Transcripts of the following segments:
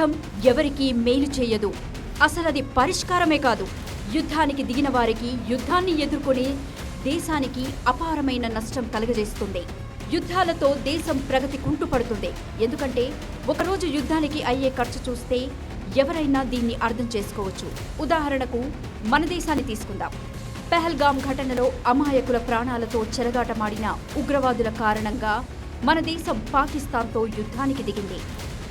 యుద్ధం ఎవరికీ మేలు చేయదు. అసలది పరిష్కారమే కాదు. యుద్ధానికి దిగిన వారికి యుద్ధాన్ని ఎదుర్కొనే దేశానికి అపారమైన నష్టం కలగజేస్తుంది. యుద్ధాలతో దేశం ప్రగతి కుంటుపడుతుంది. ఎందుకంటే ఒకరోజు యుద్ధానికి అయ్యే ఖర్చు చూస్తే ఎవరైనా దీన్ని అర్థం చేసుకోవచ్చు. ఉదాహరణకు మన దేశాన్ని తీసుకుందాం. పెహల్గాం ఘటనలో అమాయకుల ప్రాణాలతో చెలగాటమాడిన ఉగ్రవాదుల కారణంగా మన దేశం పాకిస్తాన్తో యుద్ధానికి దిగింది.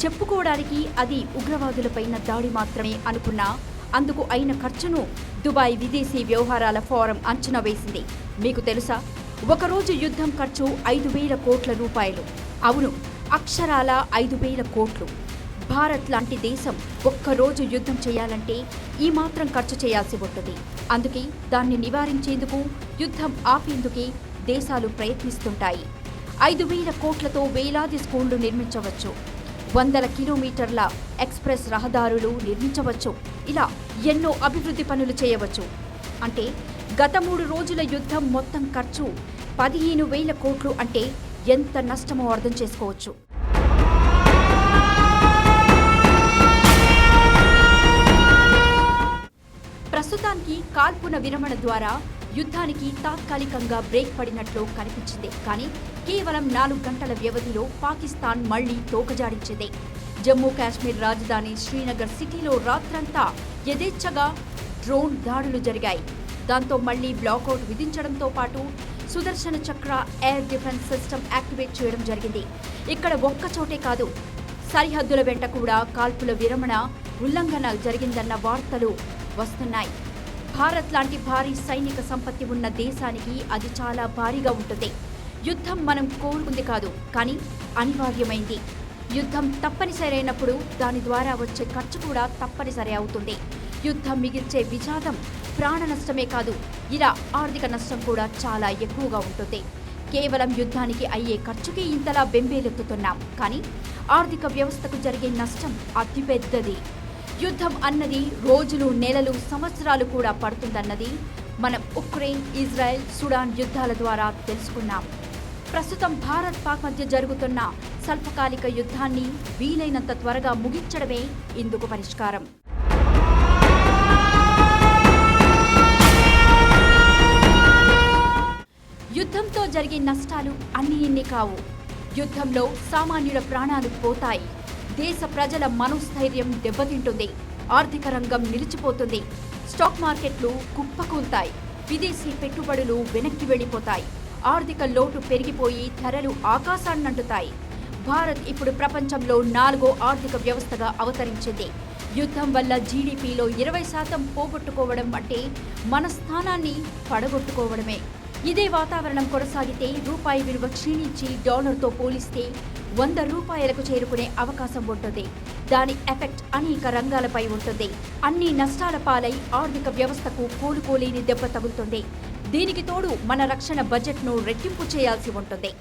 చెప్పుకోవడానికి అది ఉగ్రవాదులపైన దాడి మాత్రమే అనుకున్నా అందుకు అయిన ఖర్చును దుబాయ్ విదేశీ వ్యవహారాల ఫోరం అంచనా వేసింది. మీకు తెలుసా? ఒకరోజు యుద్ధం ఖర్చు ఐదు వేల కోట్ల రూపాయలు. అవును అక్షరాల ఐదు వేల కోట్లు. భారత్ లాంటి దేశం ఒక్కరోజు యుద్ధం చేయాలంటే ఈ మాత్రం ఖర్చు చేయాల్సి ఉంటుంది. అందుకే దాన్ని నివారించేందుకు యుద్ధం ఆపేందుకే దేశాలు ప్రయత్నిస్తుంటాయి. ఐదు వేల కోట్లతో వేలాది స్కూళ్ళు నిర్మించవచ్చు. వందల కిలోమీటర్ల ఎక్స్ప్రెస్ రహదారులు నిర్మించవచ్చు. ఇలా ఎన్నో అభివృద్ధి పనులు చేయవచ్చు. అంటే గత మూడు రోజుల యుద్ధం మొత్తం ఖర్చు పదిహేను వేల కోట్లు అంటే ఎంత నష్టమో అర్థం చేసుకోవచ్చు. ప్రస్తుతానికి కాల్పున విరమణ ద్వారా యుద్ధానికి తాత్కాలికంగా బ్రేక్ పడినట్లు కనిపించింది. కానీ కేవలం నాలుగు గంటల వ్యవధిలో పాకిస్తాన్ మళ్ళీ తోకజాడించింది జమ్మూ కాశ్మీర్ రాజధాని శ్రీనగర్ సిటీలో రాత్రంతా యథేచ్ఛగా డ్రోన్ దాడులు జరిగాయి. దాంతో మళ్ళీ బ్లాకౌట్ విధించడంతో పాటు Sudarshana Chakra air defence system activate చేయడం జరిగింది. ఇక్కడ ఒక్క చోటే కాదు సరిహద్దుల వెంట కూడా కాల్పుల విరమణ ఉల్లంఘన జరిగిందన్న వార్తలు వస్తున్నాయి. భారత్ లాంటి భారీ సైనిక సంపత్తి ఉన్న దేశానికి అది చాలా భారీగా ఉంటుంది. యుద్ధం మనం కోరుకుంది కాదు కానీ అనివార్యమైంది. యుద్ధం తప్పనిసరైనప్పుడు దాని ద్వారా వచ్చే ఖర్చు కూడా తప్పనిసరి అవుతుంది. యుద్ధం మిగిల్చే విజాదం ప్రాణ నష్టమే కాదు ఇలా ఆర్థిక నష్టం కూడా చాలా ఎక్కువగా ఉంటుంది. కేవలం యుద్ధానికి అయ్యే ఖర్చుకే ఇంతలా బెంబేలెత్తుతున్నాం కానీ ఆర్థిక వ్యవస్థకు జరిగే నష్టం అతిపెద్దది. యుద్ధం అన్నది రోజులు నెలలు సంవత్సరాలు కూడా పడుతుందన్నది మనం ఉక్రెయిన్ ఇజ్రాయెల్ సుడాన్ యుద్ధాల ద్వారా తెలుసుకున్నాం. ప్రస్తుతం భారత్ పాక్ మధ్య జరుగుతున్న స్వల్పకాలిక యుద్ధాన్ని వీలైనంత త్వరగా ముగించడమే ఇందుకు పరిష్కారం. యుద్ధంతో జరిగే నష్టాలు అన్ని ఇన్ని కావు. యుద్ధంలో సామాన్యుల ప్రాణాలు పోతాయి. దేశ ప్రజల మనోస్థైర్యం దెబ్బతింటుంది. ఆర్థిక రంగం నిలిచిపోతుంది. స్టాక్ మార్కెట్లు కుప్పకూల్తాయి. విదేశీ పెట్టుబడులు వెనక్కి వెళ్ళిపోతాయి. ఆర్థిక లోటు పెరిగిపోయి ధరలు ఆకాశాన్నంటుతాయి భారత్ ఇప్పుడు ప్రపంచంలో నాలుగో ఆర్థిక వ్యవస్థగా అవతరించింది. యుద్ధం వల్ల జీడిపిలో ఇరవై శాతం పోగొట్టుకోవడం అంటే మన స్థానాన్ని పడగొట్టుకోవడమే. ఇదే వాతావరణం కొనసాగితే రూపాయి విలువ క్షీణించి డాలర్తో పోలిస్తే వంద రూపాయలకు చేరుకునే అవకాశం ఉంటుంది. దాని ఎఫెక్ట్ అనేక రంగాలపై ఉంటుంది. అన్ని నష్టాల పాలై ఆర్థిక వ్యవస్థకు కోలుకోలేని దెబ్బ తగులుతుంది. దీనికి తోడు మన రక్షణ బడ్జెట్ను రెట్టింపు చేయాల్సి ఉంటుంది.